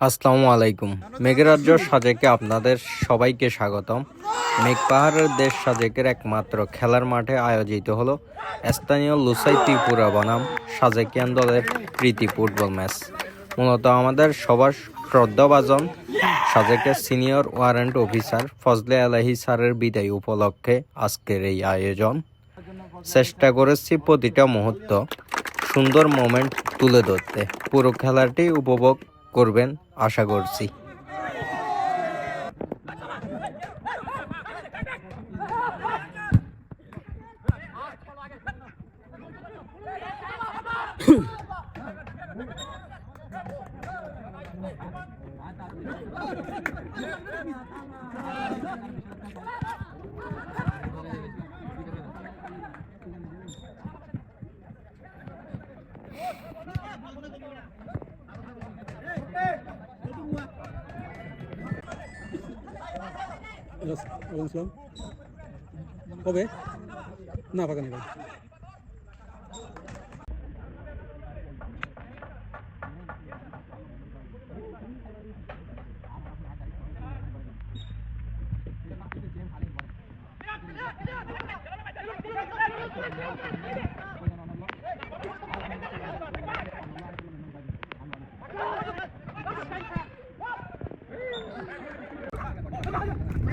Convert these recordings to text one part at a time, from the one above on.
আসসালামু আলাইকুম। মেঘরাজ্য সাজেকে আপনাদের সবাইকে স্বাগতম। মেঘ পাহাড়ের দেশ সাজেকের একমাত্র খেলার মাঠে আয়োজিত হলো স্থানীয় লুসাই ত্রিপুরা বনাম সাজেকিয়ান দলের প্রীতি ফুটবল ম্যাচ। মূলত আমাদের সবার শ্রদ্ধাভাজন সাজেকের সিনিয়র ওয়ারেন্ট অফিসার ফজলে আলাহি স্যারের বিদায় উপলক্ষে আজকের এই আয়োজন। চেষ্টা করেছি প্রতিটা মুহূর্ত সুন্দর মোমেন্ট তুলে ধরতে। পুরো খেলাটি উপভোগ করবেন আশা করছি ওয়ালাইকুম কবে না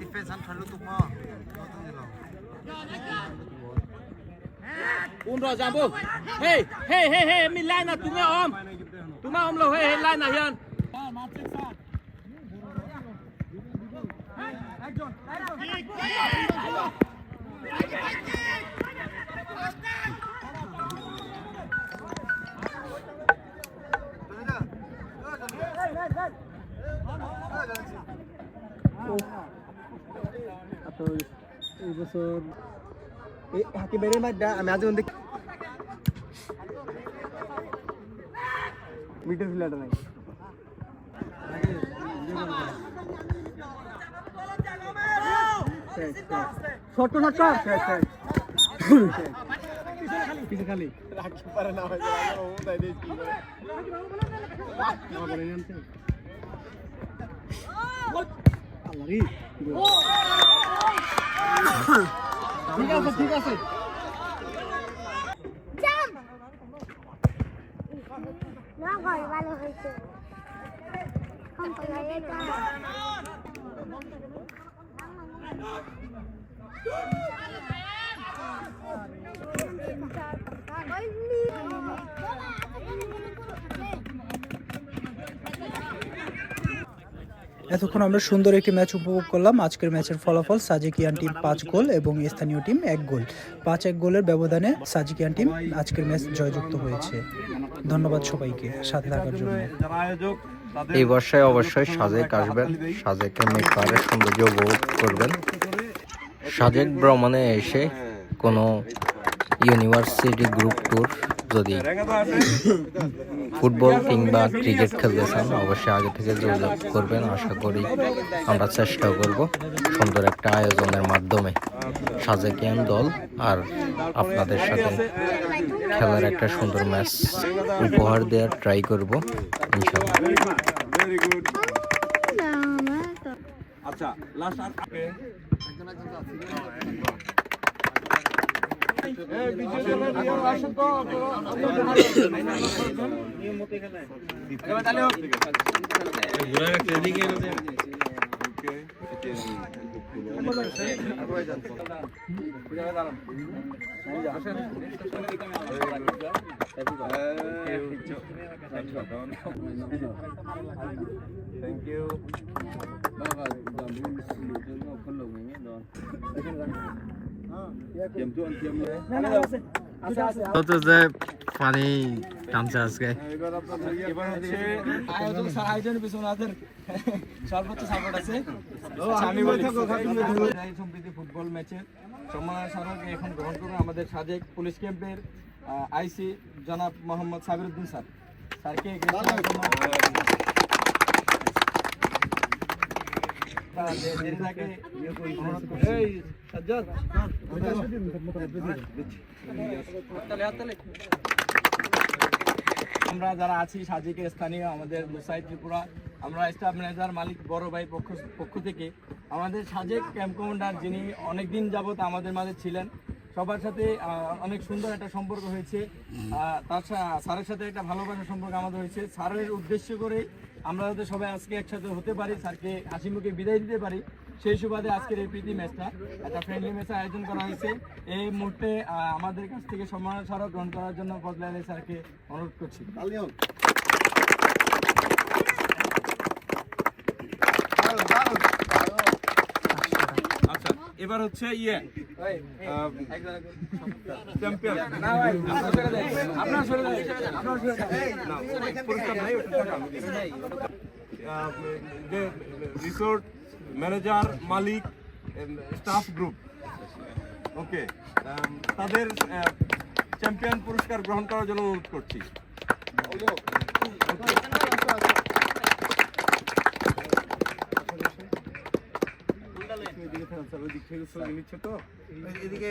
ডিফেন্স আন খেললো তো মা Umro jambu. Hey, hey, hey, hey, mi line na tunga om. Tunga om lo hey, hey line na yan. তো এই বছর এই একেবারে মাধ্যা আমি আজ দেখি মিডল ফিল্ডার নাই শর্ট শর্ট শেষ শেষ পিছে খালি। রাখতে পারে না ভাই ও তাই দিয়ে কি করে আমার বলে আল্লাহরি ঠিক আছে ঠিক আছে। না ঘর ভালো হয়েছে। কম করে এটা। ওই এতক্ষণ আমরা সুন্দর একটি ম্যাচ উপভোগ করলাম। আজকের ম্যাচের ফলাফল সাজিকিয়ান টিম পাঁচ গোল এবং স্থানীয় টিম এক গোল। পাঁচ এক গোলের ব্যবধানে সাজিকিয়ান টিম আজকের ম্যাচ জয়যুক্ত হয়েছে। ধন্যবাদ সবাইকে সাথে থাকার জন্য। এই বর্ষায় অবশ্যই সাজেক আসবেন। সাজেকে মেঘ পাহাড়ের সৌন্দর্য উপভোগ করবেন। সাজেক ভ্রমণে এসে কোনো ইউনিভার্সিটি গ্রুপ ট্যুর যদি ফুটবল কিংবা ক্রিকেট খেলতে চান, অবশ্যই আগে থেকে যোগাযোগ করবেন। আশা করি আমরা চেষ্টা করব সুন্দর একটা আয়োজনের মাধ্যমে সাজেকিয়ান দল আর আপনাদের সাথে খেলার একটা সুন্দর ম্যাচ উপহার দেওয়ার ট্রাই করব ইনশাল্লাহ আচ্ছা লাস্ট আর থ্যাংক ইউ তো যে পানি টানছে আজকে এবার আপনাদের এবার আছে আমি বলি এই সম্প্রীতি ফুটবল ম্যাচের সম্মান স্মারক এখন গ্রহণ করুন আমাদের সাজেক পুলিশ ক্যাম্পের আইসি জনাব মোহাম্মদ সাবিরুদ্দিন স্যার স্যারকে এগিয়ে আসার জন্য আহ, যে- জেরিনাকে অনুরোধ করছি। এই, সাজ্জাদ, হাততালি, হাততালি। আমরা যারা আছি সাজিকের স্থানীয় আমাদের লুসাই ত্রিপুরা, আমরা স্টাফ ম্যানেজার মালিক বড় ভাই পক্ষ পক্ষ থেকে, আমাদের সাজেক ক্যাম্প কমান্ডার যিনি অনেক দিন যাবত আমাদের মাঝে ছিলেন, সবার সাথে অনেক সুন্দর একটা সম্পর্ক হয়েছে। তার স্যারের সাথে একটা ভালোবাসার সম্পর্ক আমাদের হয়েছে। স্যারের উদ্দেশ্য করে আমরা যাতে সবাই আজকে একসাথে হতে পারি, স্যারকে হাসি মুখে বিদায় দিতে পারি। সেই সুবাদে আজকের এই প্রীতি ম্যাচটা একটা ফ্রেন্ডলি ম্যাচের আয়োজন করা হয়েছে। এই মুহূর্তে আমাদের কাছ থেকে সম্মান স্মারক গ্রহণ করার জন্য আলী স্যারকে অনুরোধ করছি। এবার হচ্ছে ইয়ে চ্যাম্পিয়ন আপনার রিসোর্ট ম্যানেজার মালিক স্টাফ গ্রুপ ওকে তাদের চ্যাম্পিয়ন পুরস্কার গ্রহণ করার জন্য অনুরোধ করছি। এদিকে